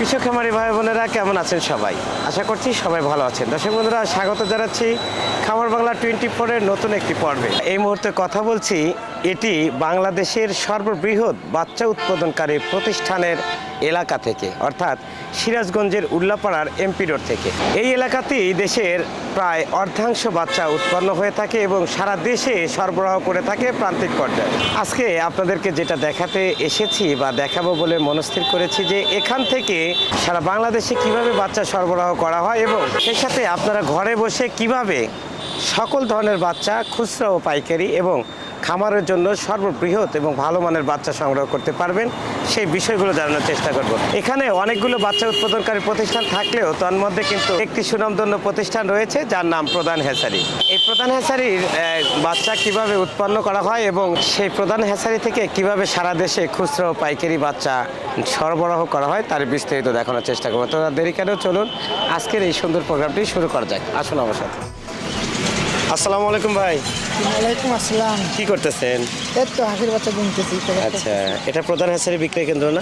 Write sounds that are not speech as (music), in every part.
কৃষক খামারি ভাই বোনেরা, কেমন আছেন সবাই? আশা করছি সবাই ভালো আছেন। দর্শক বন্ধুরা, স্বাগত জানাচ্ছি খামার বাংলা টোয়েন্টি ফোরের নতুন একটি পর্বে। এই মুহূর্তে কথা বলছি এটি বাংলাদেশের সর্ববৃহৎ বাচ্চা উৎপাদনকারী প্রতিষ্ঠানের এলাকা থেকে, অর্থাৎ সিরাজগঞ্জের উল্লাপাড়ার এমপি রোড থেকে। এই এলাকাতেই দেশের প্রায় অর্ধাংশ বাচ্চা উৎপন্ন হয়ে থাকে এবং সারা দেশে সরবরাহ করে থাকে প্রান্তিক পর্যায়ে। আজকে আপনাদেরকে যেটা দেখাতে এসেছি বা দেখাবো বলে মনস্থির করেছি যে এখান থেকে সারা বাংলাদেশে কীভাবে বাচ্চা সরবরাহ করা হয় এবং সেই সাথে আপনারা ঘরে বসে কীভাবে সকল ধরনের বাচ্চা, খুচরা ও পাইকারি এবং খামারের জন্য সর্ববৃহৎ এবং ভালো মানের বাচ্চা সংগ্রহ করতে পারবেন সেই বিষয়গুলো জানানোর চেষ্টা করব। এখানে অনেকগুলো বাচ্চা উৎপাদনকারী প্রতিষ্ঠান থাকলেও তার মধ্যে কিন্তু একটি সুনামধন্য প্রতিষ্ঠান রয়েছে যার নাম প্রধান হ্যাসারি। এই প্রধান হ্যাসারির আহ, বাচ্চা কীভাবে উৎপন্ন করা হয় এবং সেই প্রধান হ্যাসারি থেকে কীভাবে সারা দেশে খুচরো পাইকারি বাচ্চা সরবরাহ করা হয় তার বিস্তারিত দেখানোর চেষ্টা করব। তো দেরি কেন? চলুন আজকের এই সুন্দর প্রোগ্রামটি শুরু করা যাক। আসুন আমার সাথে। আসসালামু আলাইকুম ভাই। ওয়ালাইকুম আসসালাম। কি করতেছেন? এই তো হাসির বাচ্চা গুনতেছি আচ্ছা এটা প্রধান হ্যাসারি বিক্রয় কেন্দ্র না?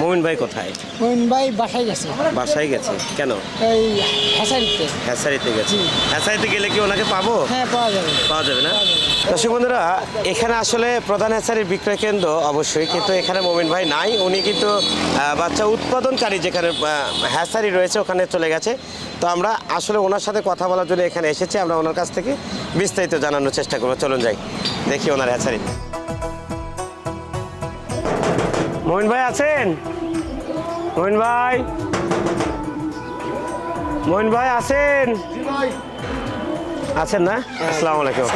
মোমিন ভাই কোথায়? মইন ভাই বাসায় গেছে। বাসায় গেছে? কেন? এই হাসারিতে হ্যাসারিতে গেছে। হ্যাসারিতে গেলে কি ওনাকে পাবো? হ্যাঁ পাওয়া যাবে। পাওয়া যাবে না? দর্শক বন্ধুরা এখানে আসলে প্রধান হ্যাচারির বিক্রয় কেন্দ্র অবশ্যই কিন্তু এখানে মোমিন ভাই নাই। উনি কিন্তু বাচ্চা উৎপাদনকারী যেখানে আহ, হ্যাচারি রয়েছে ওখানে চলে গেছে। তো আমরা আসলে ওনার সাথে কথা বলার জন্য এখানে এসেছি। আমরা ওনার কাছ থেকে বিস্তারিত জানানোর চেষ্টা করব চলুন যাই। দেখি ওনার হ্যাচারি। মোমিন ভাই আছেন? মোমিন ভাই? মোমিন ভাই আছেন? আছেন না? আসসালামু আলাইকুম।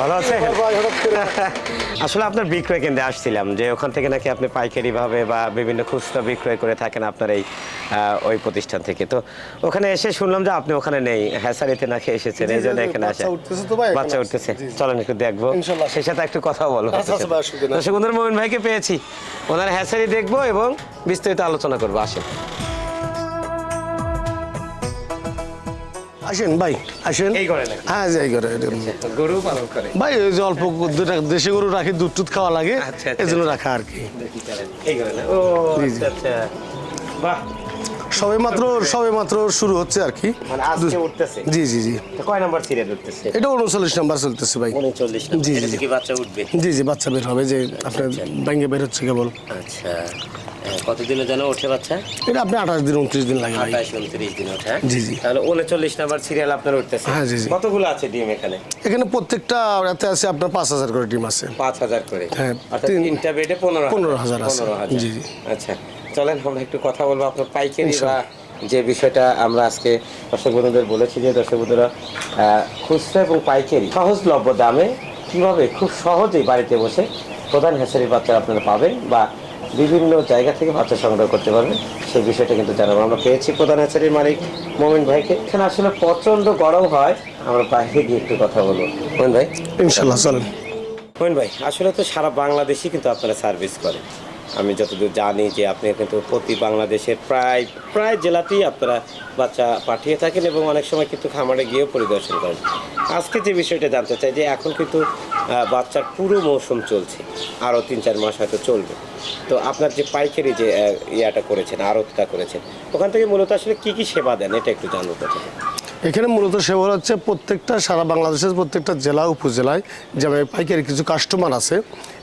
ভালো আছেন? (laughs) আসলে আপনার বিক্রয় কেন্দ্রে আসছিলাম যে ওখান থেকে নাকি আপনি পাইকারি ভাবে বা বিভিন্ন খুচরা বিক্রয় করে থাকেন আপনার এই ওই প্রতিষ্ঠান থেকে। তো ওখানে এসে শুনলাম যে আপনি ওখানে নেই। হ্যাসারিতে নাকি এসেছেন। এই জন্য এখানে আসে বাচ্চা উঠতেছে। চলেন একটু দেখব। সেই সাথে একটু কথা বলো বন্ধুরা মোমিন ভাইকে পেয়েছি। ওনার হ্যাসারি দেখব এবং বিস্তারিত আলোচনা করব। আসেন। আসেন ভাই? হ্যাঁ যাই করে গরু পালন করে। ভাই ওই যে অল্প দুটা দেশি গরু রাখি দুধ টুধ খাওয়া লাগে। আচ্ছা, এই জন্য রাখা আর কি। এই করে না? ও জি, জি। বাহ সবে মাত্র সবে মাত্র শুরু হচ্ছে আর কি। মানে আজকে উঠতেছে। জি জি জি। তো কয় নাম্বার সিরিয়াল উঠতেছে? এটা উনচল্লিশ নাম্বার চলতেছে ভাই। জি, জি, জি। কি বাচ্চা উঠবে? জি জি বাচ্চা বের হবে যে আপনার ব্যাঙ্গে বের হচ্ছে কেবল। আচ্ছা। হ্যাঁ, কতদিনে যেন ওঠে বাচ্চা? এটা আপনি আঠাশ দিন উনত্রিশ দিন লাগে ভাই। আঠাশ উনত্রিশ দিন ওঠে হ্যাঁ? জি, জি। তাহলে উনচল্লিশ নাম্বার সিরিয়াল আপনার উঠতেছে। হ্যাঁ, জি, জি। কতগুলো আছে ডিম এখানে? এখানে প্রত্যেকটা রাতে আছে আপনার পাঁচ হাজার করে টিম আছে। পাঁচ হাজার করে। হ্যাঁ, তিনটা বেডে পনেরো পনেরো হাজার আছে। জি, জি। আচ্ছা। চলেন আমরা একটু কথা বলব আপনার পাইকারি বা যে বিষয়টা আমরা আজকে দর্শক বন্ধুদের বলেছি যে দর্শক বন্ধুরা খুচরা এবং পাইকারি সহজলভ্য দামে কীভাবে খুব সহজেই বাড়িতে বসে প্রধান হ্যাচারির বাচ্চা আপনারা পাবেন বা বিভিন্ন জায়গা থেকে বাচ্চা সংগ্রহ করতে পারবেন সেই বিষয়টা কিন্তু জানাব। আমরা পেয়েছি প্রধান হ্যাচারির মালিক মোমিন ভাইকে। এখানে আসলে প্রচণ্ড গরম হয় আমরা বাইরে গিয়ে একটু কথা বলব। মোমিন ভাই? ইনশাল্লাহ চলেন। মোহিন ভাই আসলে তো সারা বাংলাদেশই কিন্তু আপনারা সার্ভিস করেন। আমি যতদূর জানি যে আপনি কিন্তু প্রতি বাংলাদেশের প্রায় প্রায় জেলাতেই আপনারা বাচ্চা পাঠিয়ে থাকেন এবং অনেক সময় কিন্তু খামারে গিয়েও পরিদর্শন করেন। আজকে যে বিষয়টা জানতে চাই যে এখন কিন্তু বাচ্চার পুরো মৌসুম চলছে। আরও তিন চার মাস হয়তো চলবে। তো আপনার যে পাইকারি যে ইয়াটা করেছেন, আড়তটা করেছেন, ওখান থেকে মূলত আসলে কি কি সেবা দেন, এটা একটু জানব প্রথমে। এখানে মূলত সেবা হচ্ছে প্রত্যেকটা সারা বাংলাদেশের প্রত্যেকটা জেলা উপজেলায় যেমন পাইকারি কিছু কাস্টমার আছে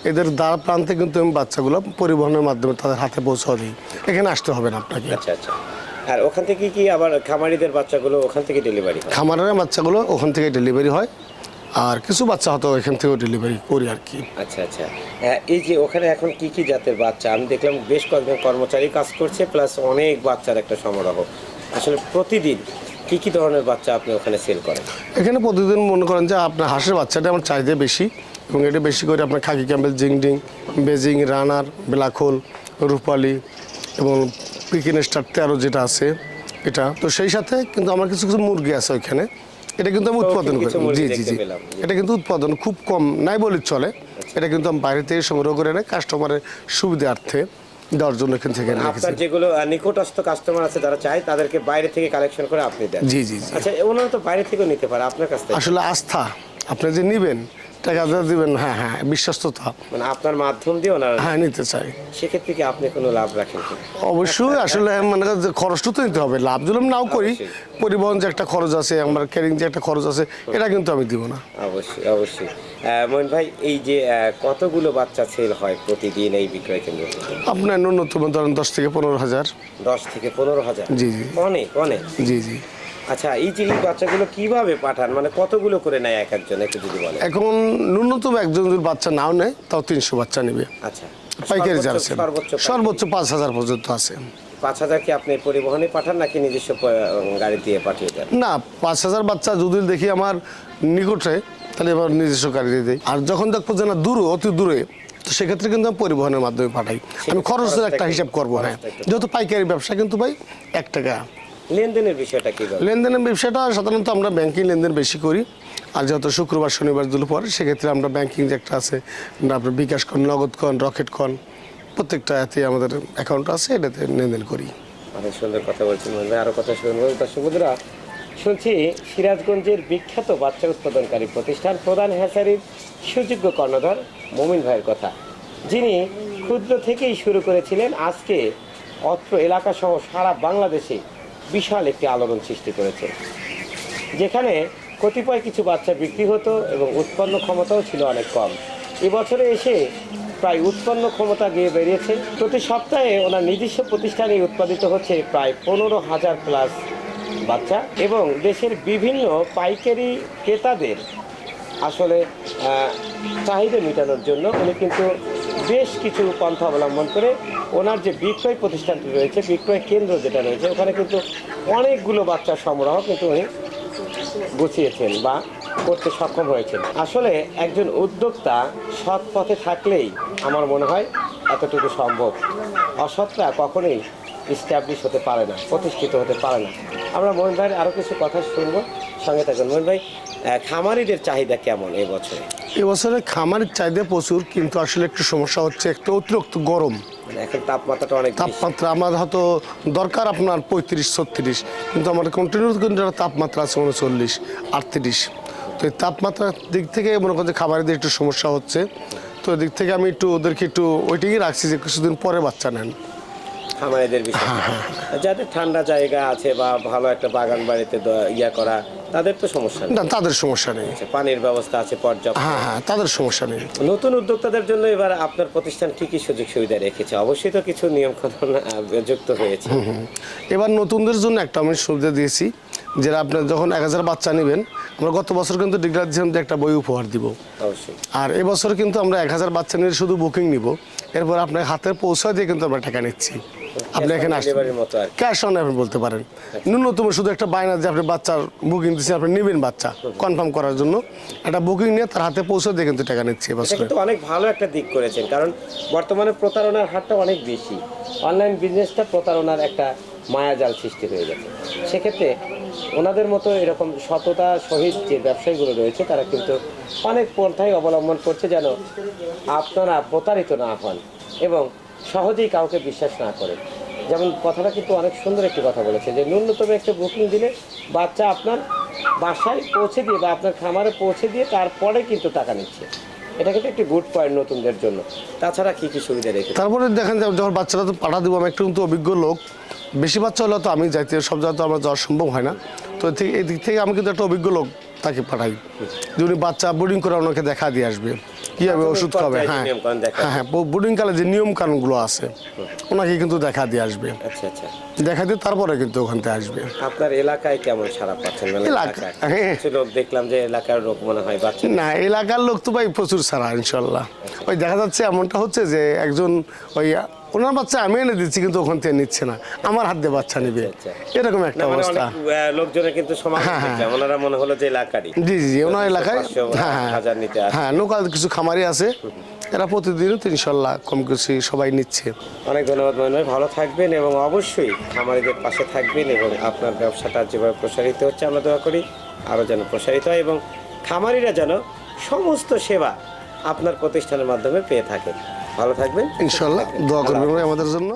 এদের দ্বারা প্রান্তে কিন্তু আমি বাচ্চাগুলো পরিবহনের মাধ্যমে তাদের হাতে পৌঁছাও দিই এখানে আসতে হবে না আপনাকে। আচ্ছা আচ্ছা। আর ওখান থেকে কি আবার খামারিদের বাচ্চাগুলো ওখান থেকে ডেলিভারি খামারের বাচ্চাগুলো ওখান থেকে ডেলিভারি হয়। আর কিছু বাচ্চা হয়তো এখান থেকেও ডেলিভারি করি আর কি। আচ্ছা আচ্ছা। হ্যাঁ, এই যে ওখানে এখন কি কি জাতের বাচ্চা? আমি দেখলাম বেশ কয়েকজন কর্মচারী কাজ করছে প্লাস অনেক বাচ্চার একটা সমারোহ। আসলে প্রতিদিন কি কি ধরনের বাচ্চা আপনি ওখানে সেল করেন? এখানে প্রতিদিন মনে করেন যে আপনার হাঁসের বাচ্চাটা আমার চাহিদা বেশি এবং এটা বেশি করে আপনার khaki Campbell Jinding Beijing runner black hole রূপালি এবং পিকিন স্টার তেরো যেটা আছে এটা। তো সেই সাথে কিন্তু আমার কিছু কিছু মুরগি আছে ওইখানে। এটা কিন্তু আমি উৎপাদন করি। জি জি জি। এটা কিন্তু উৎপাদন খুব কম নাই বলে চলে। এটা কিন্তু আমি বাইরে থেকে সংগ্রহ করে এনে কাস্টমারের সুবিধার্থে জন্য এখান থেকে আপনার যেগুলো নিকটস্থ কাস্টমার আছে যারা চায় তাদেরকে বাইরে থেকে কালেকশন করে আপনি দেন। জি জি জি। আচ্ছা ওনারা তো বাইরে থেকেও নিতে পারে আপনার কাছ থেকে। আসলে আস্থা আপনি যে নেবেন টাকা দিয়ে দিবেন হ্যাঁ হ্যাঁ বিশ্বস্ততা মানে আপনার মাধ্যম দিয়ে ওনারা হ্যাঁ নিতে চাই। সেক্ষেত্রে কি আপনি কোনো লাভ রাখেন কি? অবশ্যই আসলে মানে যে খরচটা তো নিতে হবে লাভ যদি আমি নাও করি। পরিবহন যে একটা খরচ আছে আমার ক্যারিং যে একটা খরচ আছে এটা কিন্তু আমি দিব না। অবশ্যই অবশ্যই। আহ, মইন ভাই এই যে আহ, কতগুলো বাচ্চা সেল হয় প্রতিদিন এই বিক্রয় কেন্দ্র থেকে? আপনার ন্যূনতম ধরেন দশ থেকে পনেরো হাজার। দশ থেকে পনেরো হাজার? জি, জি। অনেক অনেক। জি জি। আচ্ছা এই যে বাচ্চাগুলো কীভাবে পাঠান? মানে কতগুলো করে নেয় এক একজন? একটু যদি বলেন। এখন ন্যূনতম একজন যদি বাচ্চা নাও নেয় তাও তিনশো বাচ্চা নেবে। আচ্ছা পাইকারি যারা সর্বোচ্চ পাঁচ হাজার পর্যন্ত আছে। পাঁচ হাজার কি আপনি পরিবহনে পাঠান নাকি নিজস্ব গাড়ি দিয়ে পাঠিয়ে দেন? না পাঁচ হাজার বাচ্চা যদি দেখি আমার নিকটে তাহলে এবার নিজস্ব গাড়ি দিয়ে দিই। আর যখন দেখব যে না দূরে অতি দূরে তো সেক্ষেত্রে কিন্তু আমি পরিবহনের মাধ্যমে পাঠাই। আমি খরচের একটা হিসাব করব হ্যাঁ। যেহেতু পাইকারি ব্যবসা কিন্তু ভাই এক টাকা। লেনদেনের বিষয়টা কীভাবে লেনদেনের ব্যবসাটা সাধারণত আমরা ব্যাংকিং লেনদেন বেশি করি। আর যেহেতু শুক্রবার শনিবার দুলো পরে সেক্ষেত্রে আমরা ব্যাংকিং যে একটা আছে আপনার বিকাশ কন নগদ কন রকেট কন প্রত্যেকটা এতে আমাদের অ্যাকাউন্ট আছে এটাতে লেনদেন করি। অনেক সুন্দর কথা বলছেন মনে আরও কথা শুনব দর্শক বন্ধুরা শুনছি সিরাজগঞ্জের বিখ্যাত বাচ্চা উৎপাদনকারী প্রতিষ্ঠান প্রধান হ্যাসারির সুযোগ্য কর্ণধার মমিন ভাইয়ের কথা। যিনি ক্ষুদ্র থেকেই শুরু করেছিলেন আজকে অত্র এলাকা সহ সারা বাংলাদেশে বিশাল একটি আলোড়ন সৃষ্টি করেছে, যেখানে কতিপয় কিছু বাচ্চা বিক্রি হতো এবং উৎপন্ন ক্ষমতাও ছিল অনেক কম। এবছরে এসে প্রায় উৎপন্ন ক্ষমতা গিয়ে বেরিয়েছে প্রতি সপ্তাহে ওনার নিজস্ব প্রতিষ্ঠানে উৎপাদিত হচ্ছে প্রায় পনেরো হাজার প্লাস বাচ্চা এবং দেশের বিভিন্ন পাইকারি ক্রেতাদের আসলে চাহিদা মেটানোর জন্য উনি কিন্তু বেশ কিছু পন্থা অবলম্বন করে ওনার যে বিক্রয় প্রতিষ্ঠানটি রয়েছে, বিক্রয় কেন্দ্র যেটা রয়েছে, ওখানে কিন্তু অনেকগুলো বাচ্চার সংগ্রহ কিন্তু উনি গুছিয়েছেন বা করতে সক্ষম হয়েছেন। আসলে একজন উদ্যোক্তা সৎ পথে থাকলেই আমার মনে হয় এতটুকু সম্ভব। অসৎরা কখনোই স্ট্যাবলিশ হতে পারে না, প্রতিষ্ঠিত হতে পারে না। আমরা মোহন ভাইয়ের আরও কিছু কথা শুনব। সঙ্গে থাকুন। মোহন ভাই খামারিদের চাহিদা কেমন এই বছরে? এবছরে খামারের চাহিদা প্রচুর কিন্তু আসলে একটু সমস্যা হচ্ছে একটা অতিরিক্ত গরম। মানে এখন তাপমাত্রাটা অনেক তাপমাত্রা আমার হয়তো দরকার আপনার পঁয়ত্রিশ ছত্রিশ কিন্তু আমার কন্টিনিউ কিন্তু তাপমাত্রা আছে উনচল্লিশ আটত্রিশ। তো এই তাপমাত্রার দিক থেকে মনে করছে খাবারের একটু সমস্যা হচ্ছে। তো এদিক থেকে আমি একটু ওদেরকে একটু ওইটাই রাখছি যে কিছুদিন পরে বাচ্চা নেন। খামারিদের বিষয়। যাদের ঠান্ডা জায়গা আছে বা ভালো একটা বাগান বাড়িতে ইয়া করা তাদের তো সমস্যা নেই। না তাদের সমস্যা নেই। আচ্ছা, পানির ব্যবস্থা আছে পর্যাপ্ত। হ্যাঁ হ্যাঁ তাদের সমস্যা নেই। নতুন উদ্যোক্তাদের জন্য এবার আপনার প্রতিষ্ঠান কি কি সুযোগ সুবিধা রেখেছে। অবশ্যই তো কিছু নিয়ম কানুন যুক্ত হয়েছে। এবার নতুনদের জন্য একটা আমি সুবিধা দিয়েছি যেটা আপনার যখন এক হাজার বাচ্চা নেবেন আমরা গত বছর কিন্তু ডিগ্রার যে একটা বই উপহার দিব। অবশ্যই। আর এবছর কিন্তু আমরা এক হাজার বাচ্চা নিয়ে শুধু বুকিং নিব। এরপর আপনার হাতে পৌঁছা দিয়ে কিন্তু আমরা টাকা নিচ্ছি। আপনি এখানে ক্যাশ অন আপনি বলতে পারেন? ন্যূনতম শুধু একটা বায়না যে আপনি বাচ্চার বুকিং দিচ্ছেন আপনি নেবেন বাচ্চা কনফার্ম করার জন্য। একটা বুকিং নিয়ে তার হাতে পৌঁছে দিয়ে কিন্তু টাকা নিচ্ছি এবছরে। কিন্তু অনেক ভালো একটা দিক করেছেন কারণ বর্তমানে প্রতারণার হারটা অনেক বেশি। অনলাইন বিজনেসটা প্রতারণার একটা মায়াজাল সৃষ্টি হয়ে গেছে। সেক্ষেত্রে ওনাদের মতো এরকম সততা সহিত যে ব্যবসায়ীগুলো রয়েছে তারা কিন্তু অনেক পন্থাই অবলম্বন করছে যেন আপনারা প্রতারিত না হন এবং সহজেই কাউকে বিশ্বাস না করেন যেমন কথাটা কিন্তু অনেক সুন্দর একটি কথা বলেছে যে, ন্যূনতম একটা বুকিং দিলে বাচ্চা আপনার বাসায় পৌঁছে দিয়ে বা আপনার খামারে পৌঁছে দিয়ে তারপরে কিন্তু টাকা নিচ্ছে। এটা কিন্তু একটি গুড পয়েন্ট নতুনদের জন্য। তাছাড়া কি কি সুবিধা রেখেছে? তারপরে দেখেন যখন বাচ্চারা তো পাঠা দিব, আমি একটু কিন্তু অভিজ্ঞ লোক। বেশি বাচ্চা হলে তো আমি যাইতে সব জায়গায় তো আমার যাওয়া সম্ভব হয় না। তো এই দিক থেকে আমি কিন্তু একটা অভিজ্ঞ লোক তাকে পাঠাই। যে উনি বাচ্চা বোর্ডিং করে ওনাকে দেখা দিয়ে আসবে। কীভাবে ওষুধ খাবে হ্যাঁ। হ্যাঁ হ্যাঁ বোর্ডিংকালে যে নিয়ম কানুনগুলো আছে ওনাকে কিন্তু দেখা দিয়ে আসবে। আচ্ছা আচ্ছা। দেখা দিয়ে তারপরে কিন্তু ওখান থেকে আসবে। আপনার এলাকায় কেমন সারা পাচ্ছেন? মানে এলাকা-? হ্যাঁ। লোক দেখলাম যে এলাকার লোক মনে হয় না। এলাকার লোক তো ভাই প্রচুর সারা ইনশাল্লাহ। ওই দেখা যাচ্ছে এমনটা হচ্ছে যে একজন ওই ওনার বাচ্চা আমি এনে দিচ্ছি কিন্তু ওখান থেকে নিচ্ছে না। আমার হাত দিয়ে বাচ্চা নিবে। আচ্ছা। এরকম একটা মানে অবস্থা। লোকজনের কিন্তু হ্যাঁ, হ্যাঁ। ওনারা মনে হলো যে এলাকারই। জি জি ওনার এলাকায় হ্যাঁ হ্যাঁ। হ্যাঁ লোকাল কিছু খামারি আছে। এরা প্রতিদিনও তো ইনশাল্লাহ কম কিছু সবাই নিচ্ছে। অনেক ধন্যবাদ মহিন ভাই ভালো থাকবেন এবং অবশ্যই খামারিদের পাশে থাকবেন এবং আপনার ব্যবসাটা যেভাবে প্রসারিত হচ্ছে আমরা দোয়া করি আরও যেন প্রসারিত হয় এবং খামারিরা যেন সমস্ত সেবা আপনার প্রতিষ্ঠানের মাধ্যমে পেয়ে থাকে ভালো থাকবেন। ইনশাল্লাহ দোয়া করবেন আমাদের জন্য।